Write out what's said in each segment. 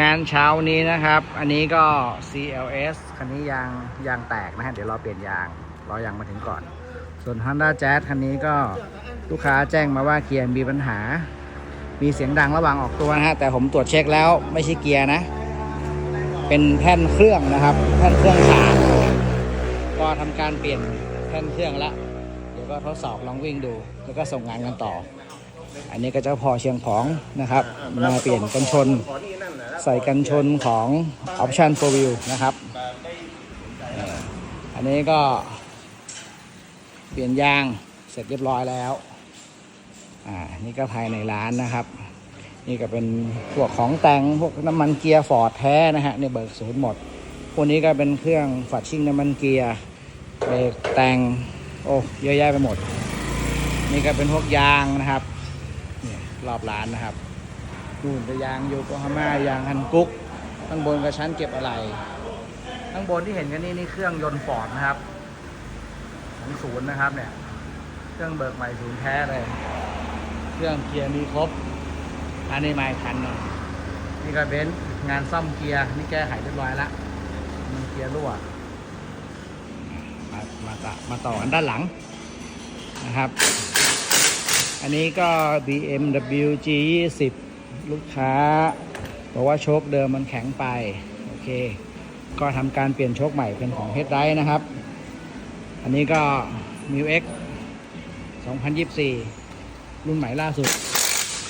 งานเช้านี้นะครับ อันนี้ก็ CLS คันนี้ยางยางแตกนะฮะ เดี๋ยวรอเปลี่ยนยาง รอยางมาถึงก่อน ส่วน Honda Jazz คันนี้ก็ลูกค้าแจ้งมาว่าเกียร์มีปัญหา มีเสียงดังระหว่างออกตัวนะฮะ แต่ผมตรวจเช็คแล้วไม่ใช่เกียร์นะ เป็นแท่นเครื่องนะครับ แท่นเครื่องขาดก็ทำการเปลี่ยนแท่นเครื่องล้วเดี๋ยวก็ทดสอบลองวิ่งดู แล้วก็ส่งงานกันต่อ อันนี้ก็เจ้าพอเชียงของนะครับ มาเปลี่ยนกันชน ใส่กันชนของ Option 4 Wheel นะครับ อันนี้ก็ เปลี่ยนยางเสร็จเรียบร้อยแล้ว อ่า นี่ก็ภายในร้านนะครับ นี่ก็เป็นพวกของแต่งพวกน้ำมันเกียร์ฟอร์ดแท้นะฮะเนี่ยเบิกศูนย์หมด พวกนี้ก็เป็นเครื่องฝัดชิ่งน้ำมันเกียร์เบรกแต่ง โอ้เยอะแยะไปหมด นี่ก็เป็นพวกยางนะครับ เนี่ยรอบร้านนะครับ นู่นจะยางโยโกฮาม่ายางฮันกุ๊กข้างบนก็ชั้นเก็บอะไร ข้างบนที่เห็นกันนี่นี่เครื่องยนต์ฟอร์ดนะครับของศูนย์นะครับเนี่ย เครื่องเบิกใหม่ศูนย์แท้เลย เครื่องเกียร์มีครบ อันนี้ไม่คันหนึ่งนี่ก็เบนซ์งานซ่อมเกียร์นี่แก้ไขเรียบร้อยละมันเกียร์รั่วมามาต่อมาต่อกันด้านหลังนะครับ อันนี้ก็ BMW G20 ลูกค้าบอกว่าโชคเดิมมันแข็งไป โอเค ก็ทำการเปลี่ยนโชคใหม่เป็นของ h e a d r i g h t นะครับ อันนี้ก็ m i u X 2024 รุ่นใหม่ล่าสุด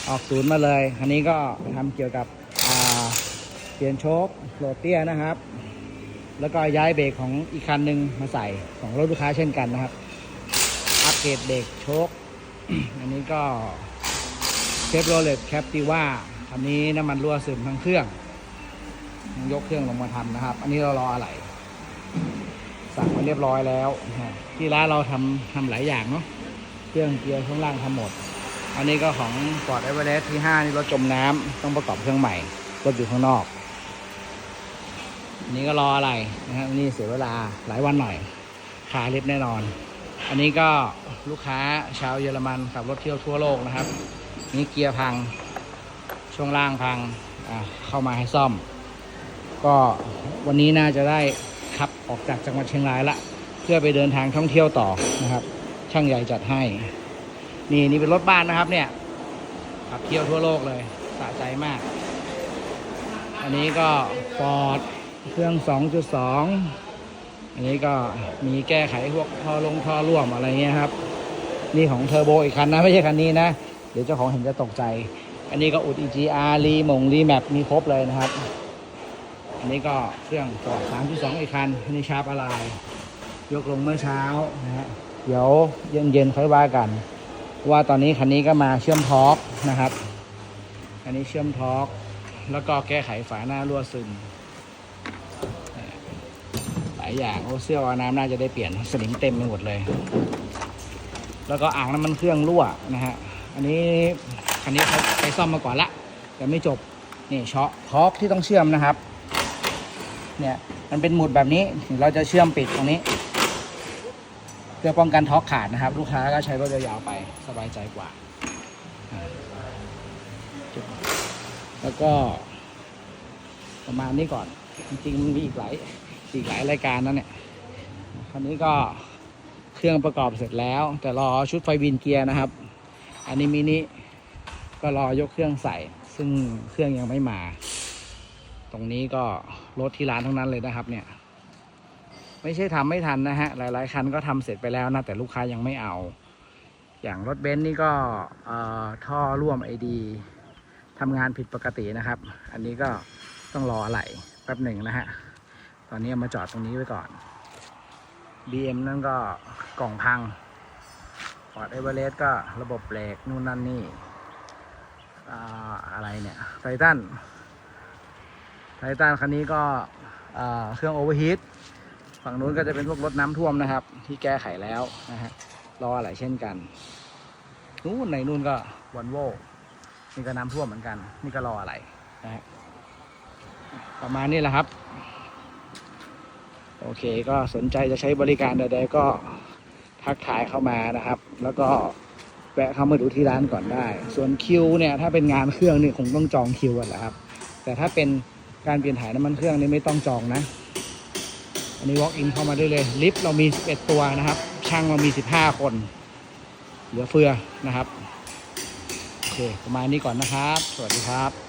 ออกศูนย์มาเลย อันนี้ก็ทำเกี่ยวกับเปลี่ยนโชคโหลดเตียนะครับ แล้วก็ย้ายเบรกของอีกคันหนึ่งมาใส่ของรถลูกค้าเช่นกันนะครับ อัปเกรดเบรกโชคอันนี้ก็ เชฟโรเลตแคปติว่าอันนี้น้ำมันรั่วซึมทั้งเครื่องต้อง ยกเครื่องลงมาทำนะครับ อันนี้เรารออะไรสั่งมาเรียบร้อยแล้วที่ร้านเราทำทำหลายอย่างเนาะเครื่องเกียร์ช่วงล่างทำหมด อันนี้ก็ของ Ford Everest ที่5นี่รถจมน้ำต้องประกอบเครื่องใหม่รถอยู่ข้างนอกอันนี้ก็รออะไรนะฮะนี่เสียเวลาหลายวันหน่อยคาเล็บแน่นอน อันนี้ก็ลูกค้าชาวเยอรมันขับรถเที่ยวทั่วโลกนะครับ นี่เกียร์พัง ช่วงล่างพังเข้ามาให้ซ่อม ก็วันนี้น่าจะได้ขับออกจากจังหวัดเชียงรายละ เพื่อไปเดินทางท่องเที่ยวต่อนะครับ ช่างใหญ่จัดให้ นี่นี่เป็นรถบ้านนะครับเนี่ยขับเที่ยวทั่วโลกเลยสะใจมาก อันนี้ก็ฟอร์ดเครื่อง 2.2 อันนี้ก็มีแก้ไขพวกท่อลงท่อร่วมอะไรเงี้ยครับ นี่ของเทอร์โบอีกคันนะ ไม่ใช่คันนี้นะ ดี๋ยวเจ้าของเห็นจะตกใจ อันนี้ก็อุด EGR รีมงรีแมปมีครบเลยนะครับ อันนี้ก็เครื่องฟอร์ด3.2อีกคันอันนี้ชาร์ปอะไรยกลงเมื่อเช้านะฮะเดี๋ยวเย็นๆค่อยว่ากัน ว่าตอนนี้คันนี้ก็มาเชื่อมทอร์กนะครับ อันนี้เชื่อมทอร์กแล้วก็แก้ไขฝาหน้ารั่วซึมหลายอย่างโอ้เสื้อวาน้ำน่าจะได้เปลี่ยนสนิมเต็มไปหมดเลย แล้วก็อ่างน้ำมันเครื่องรั่วนะฮะ อันนี้คันนี้เขาไปซ่อมมาก่อนละแต่ไม่จบนี่ช็อคทอกที่ต้องเชื่อมนะครับ เนี่ยมันเป็นหมุดแบบนี้เราจะเชื่อมปิดตรงนี้ เพื่อป้องกันท็อกขาดนะครับ ลูกค้าก็ใช้รถยาวๆไปสบายใจกว่า แล้วก็ ประมาณนี้ก่อน จริงๆมันมีอีกหลายอีกหลายรายการนั่นเนี่ยคันนี้ก็เครื่องประกอบเสร็จแล้ว แต่รอชุดไฟวินเกียร์นะครับ อันนี้มินิก็รอยกเครื่องใส่ ซึ่งเครื่องยังไม่มา ตรงนี้ก็รถที่ร้านทั้งนั้นเลยนะครับ เนี่ย ไม่ใช่ทำไม่ทันนะฮะ หลาย ๆ คันก็ทำเสร็จไปแล้วนะแต่ลูกค้ายังไม่เอา อย่างรถเบนซ์นี่ก็ท่อร่วมไอดีทำงานผิดปกตินะครับ อันนี้ก็ต้องรออะไหล่แป๊บหนึ่งนะฮะ ตอนนี้มาจอดตรงนี้ไว้ก่อน BM นั่นก็กล่องพัง Ford Everest ก็ระบบเบรกนู่นนั่นนี่อะไรเนี่ยไททันไททันคันนี้ก็เครื่องโอเวอร์ฮีทฝั่งนู้นก็จะเป็นพวกรถน้ำท่วมนะครับ ที่แก้ไขแล้วนะฮะรออะไรเช่นกันนู่นในนู่นก็วันโวนี่ก็น้ำท่วมเหมือนกัน นี่ก็รออะไรนะฮะประมาณนี้แหละครับ โอเคก็สนใจจะใช้บริการใดๆก็ทักทายเข้ามานะครับ แล้วก็แวะเข้ามาดูที่ร้านก่อนได้ ส่วนคิวเนี่ยถ้าเป็นงานเครื่องนี่คงต้องจองคิวกันแหละครับ แต่ถ้าเป็นการเปลี่ยนถ่ายน้ำมันเครื่องนี่ไม่ต้องจองนะ อันนี้ walk in เข้ามาได้เลย ลิฟต์เรามี 11 ตัวนะครับ ช่างเรามี 15 คน เหลือเฟือนะครับ โอเค ประมาณนี้ก่อนนะครับ สวัสดีครับ